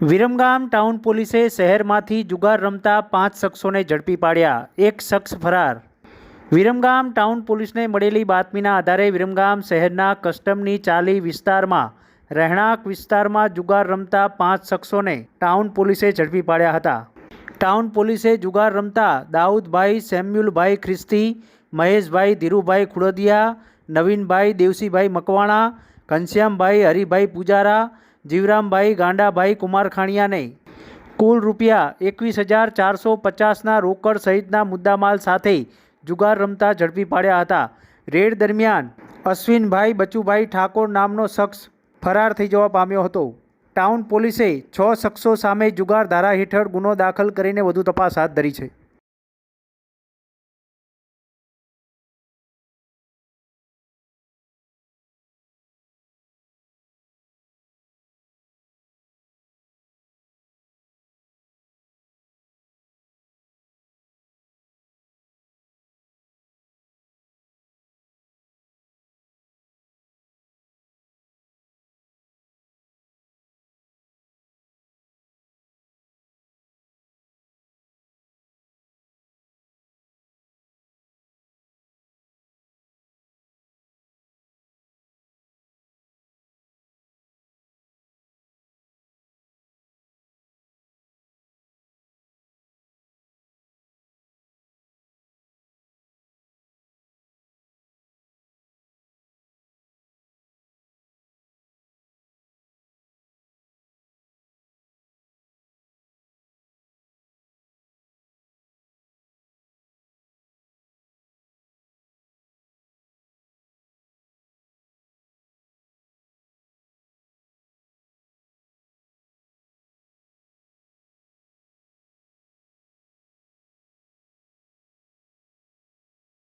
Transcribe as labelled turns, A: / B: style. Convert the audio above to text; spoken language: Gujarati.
A: વિરમગામ ટાઉન પોલીસે શહેરમાંથી જુગાર રમતા પાંચ શખ્સોને ઝડપી પાડ્યા, એક શખ્સ ફરાર. વિરમગામ ટાઉન પોલીસને મળેલી બાતમીના આધારે વિરમગામ શહેરના કસ્ટમની ચાલી વિસ્તારમાં, રહેણાંક વિસ્તારમાં જુગાર રમતા પાંચ શખ્સોને ટાઉન પોલીસે ઝડપી પાડ્યા હતા. ટાઉન પોલીસે જુગાર રમતા દાઉદભાઈ, સેમ્યુલભાઈ ખ્રિસ્તી, મહેશભાઈ ધીરુભાઈ ખુડદિયા, નવીનભાઈ દેવસીભાઈ મકવાણા, ઘનશ્યામભાઈ હરિભાઈ પૂજારા જીવરામભાઈ, ગાંડાભાઈ, કુમારખાણિયાને કુલ રૂપિયા એકવીસ હજાર ચારસો પચાસના રોકડ સહિતના મુદ્દામાલ સાથે જુગાર રમતા ઝડપી પાડ્યા હતા. રેડ દરમિયાન અશ્વિનભાઈ બચુભાઈ ઠાકોર નામનો શખ્સ ફરાર થઈ જવા પામ્યો હતો. ટાઉન પોલીસે છ શખ્સો સામે જુગાર ધારા હેઠળ ગુનો દાખલ કરીને વધુ તપાસ હાથ ધરી છે.